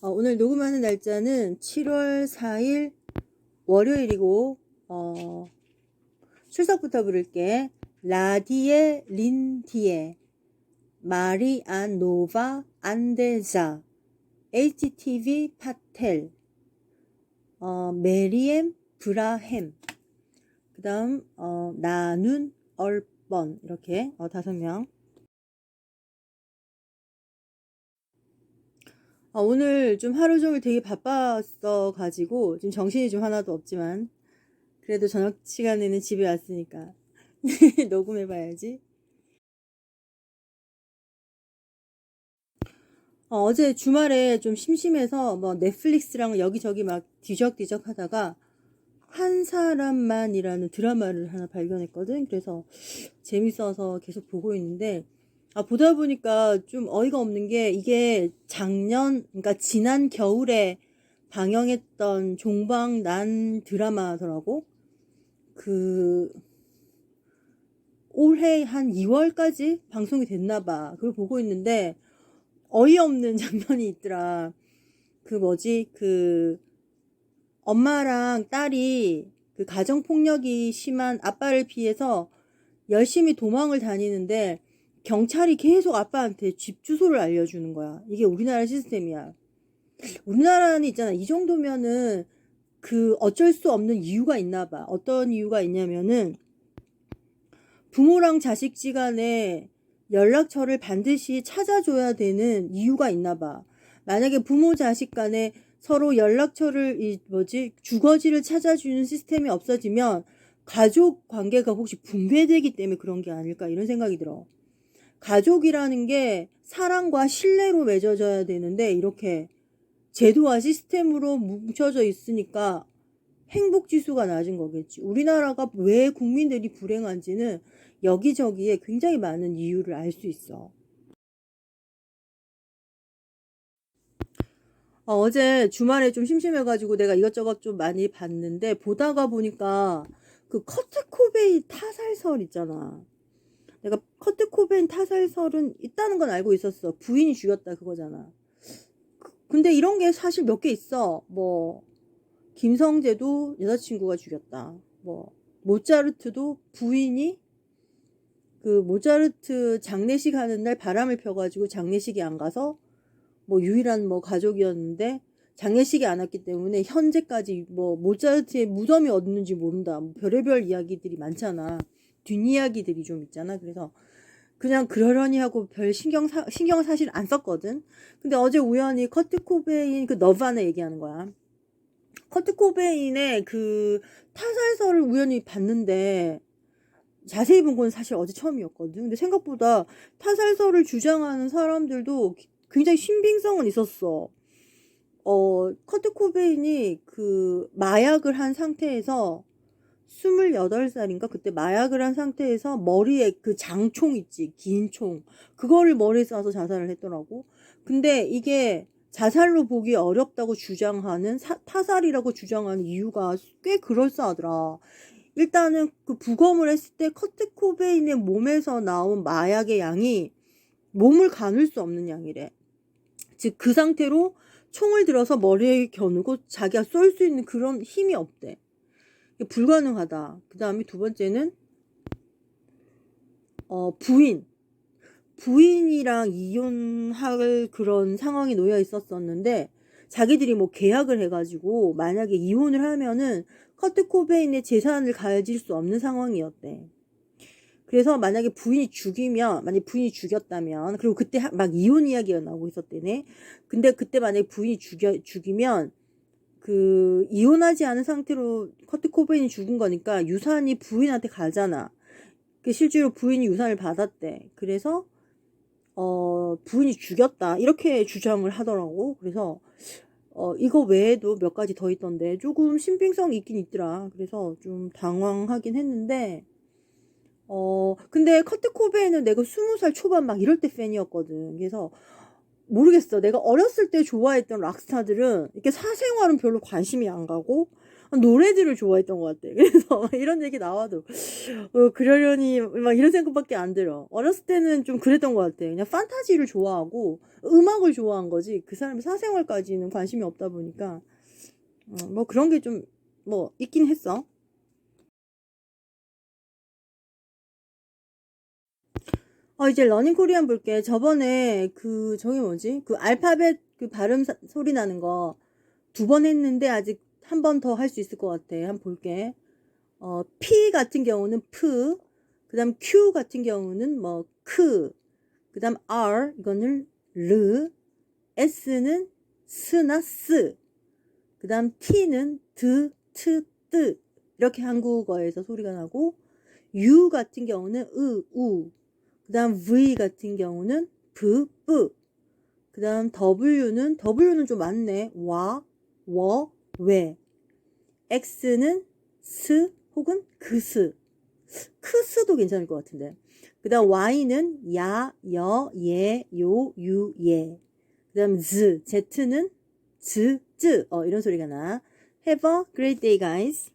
어, 오늘 녹음하는 날짜는 7월 4일 월요일이고 어, 출석부터 부를게. 라디에 린디에. 마리아노바 안데자. HTV 파텔. 어, 메리엠 브라햄. 그 다음 어, 나눈 얼번. 이렇게 어, 다섯 명 아, 오늘 좀 하루 종일 되게 바빴어 가지고 지금 정신이 좀 하나도 없지만 그래도 저녁 시간에는 집에 왔으니까 녹음해 봐야지. 어, 제 주말에 좀 심심해서 뭐 넷플릭스랑 여기저기 막 뒤적뒤적 하다가 한 사람만이라는 드라마를 하나 발견했거든. 그래서 재밌어서 계속 보고 있는데 아, 보다 보니까 좀 어이가 없는 게 이게 작년, 그러니까 지난 겨울에 방영했던 종방난 드라마더라고. 그, 올해 한 2월까지 방송이 됐나 봐. 그걸 보고 있는데 어이없는 장면이 있더라. 그 뭐지? 그, 엄마랑 딸이 그 가정폭력이 심한 아빠를 피해서 열심히 도망을 다니는데 경찰이 계속 아빠한테 집 주소를 알려주는 거야. 이게 우리나라 시스템이야. 우리나라는 있잖아. 이 정도면은 그 어쩔 수 없는 이유가 있나 봐. 어떤 이유가 있냐면은 부모랑 자식 지간에 연락처를 반드시 찾아줘야 되는 이유가 있나 봐. 만약에 부모 자식 간에 서로 연락처를 이 뭐지 주거지를 찾아주는 시스템이 없어지면 가족 관계가 혹시 붕괴되기 때문에 그런 게 아닐까 이런 생각이 들어. 가족이라는 게 사랑과 신뢰로 맺어져야 되는데 이렇게 제도와 시스템으로 뭉쳐져 있으니까 행복 지수가 낮은 거겠지. 우리나라가 왜 국민들이 불행한지는 여기저기에 굉장히 많은 이유를 알 수 있어. 어, 제 주말에 좀 심심해가지고 내가 이것저것 좀 많이 봤는데 보다가 보니까 그 커트 코베이 타살설 있잖아. 내가 커트 코베인 타살설은 있다는 건 알고 있었어. 부인이 죽였다 그거잖아. 그- 근데 이런 게 사실 몇 개 있어. 뭐 김성재도 여자친구가 죽였다. 뭐 모차르트도 부인이 그 모차르트 장례식 하는 날 바람을 펴가지고 장례식이 안 가서 뭐 유일한 뭐 가족이었는데 장례식이 안 왔기 때문에 현재까지 뭐 모차르트의 무덤이 어딨는지 모른다. 뭐 별의별 이야기들이 많잖아. 뒷이야기들이 좀 있잖아. 그래서 그냥 그러려니 하고 별 신경 사, 신경 사실 안 썼거든. 근데 어제 우연히 커트 코베인 그 너바나 얘기하는 거야. 커트 코베인의 그 타살설을 우연히 봤는데 자세히 본 건 사실 어제 처음이었거든. 근데 생각보다 타살설을 주장하는 사람들도 굉장히 신빙성은 있었어. 어, 커트 코베인이 그 마약을 한 상태에서 28살인가? 그때 마약을 한 상태에서 머리에 그 장총 있지, 긴 총. 그거를 머리에 쏴서 자살을 했더라고. 근데 이게 자살로 보기 어렵다고 주장하는, 사, 타살이라고 주장하는 이유가 꽤 그럴싸하더라. 일단은 그 부검을 했을 때 커트 코베인의 몸에서 나온 마약의 양이 몸을 가눌 수 없는 양이래. 즉, 그 상태로 총을 들어서 머리에 겨누고 자기가 쏠 수 있는 그런 힘이 없대. 불가능하다. 그 다음에 두 번째는 어, 부인. 부인이랑 이혼할 그런 상황이 놓여 있었었는데 자기들이 뭐 계약을 해가지고 만약에 이혼을 하면은 커트 코베인의 재산을 가질 수 없는 상황이었대. 그래서 만약에 부인이 죽이면 만약 부인이 죽였다면 그리고 그때 막 이혼 이야기가 나오고 있었대네. 근데 그때 만약에 부인이 죽여 죽이면 그 이혼하지 않은 상태로 커트 코베인이 죽은 거니까 유산이 부인한테 가잖아. 그 실제로 부인이 유산을 받았대. 그래서 어 부인이 죽였다 이렇게 주장을 하더라고. 그래서 어 이거 외에도 몇 가지 더 있던데 조금 신빙성이 있긴 있더라. 그래서 좀 당황하긴 했는데 어 근데 커트 코베인은 내가 스무 살 초반 막 이럴 때 팬이었거든. 그래서 모르겠어. 내가 어렸을 때 좋아했던 락스타들은 이렇게 사생활은 별로 관심이 안 가고 노래들을 좋아했던 것 같아. 그래서 막 이런 얘기 나와도 어, 그러려니 막 이런 생각밖에 안 들어. 어렸을 때는 좀 그랬던 것 같아. 그냥 판타지를 좋아하고 음악을 좋아한 거지. 그 사람의 사생활까지는 관심이 없다 보니까 어, 뭐 그런 게 좀 뭐 있긴 했어. 어, 이제 러닝 코리안 볼게. 저번에 그, 저기 뭐지? 그 알파벳 그 발음 사- 소리 나는 거 두 번 했는데 아직 한 번 더 할 수 있을 것 같아. 한번 볼게. 어, P 같은 경우는 프, 그 다음 Q 같은 경우는 뭐, 크, 그 다음 R, 이거는 르, S는 스나 스, 그 다음 T는 드, 트, 뜨. 이렇게 한국어에서 소리가 나고, U 같은 경우는 으, 우, 그 다음 V 같은 경우는 브, 뿌. 그 다음 W는, W는 좀 많네. 와, 워, 왜. X는 스 혹은 그스. 크스도 괜찮을 것 같은데. 그 다음 Y는 야, 여, 예, 요, 유, 예. 그 다음 Z, Z는 즈, 쯔. 어, 이런 소리가 나. Have a great day, guys.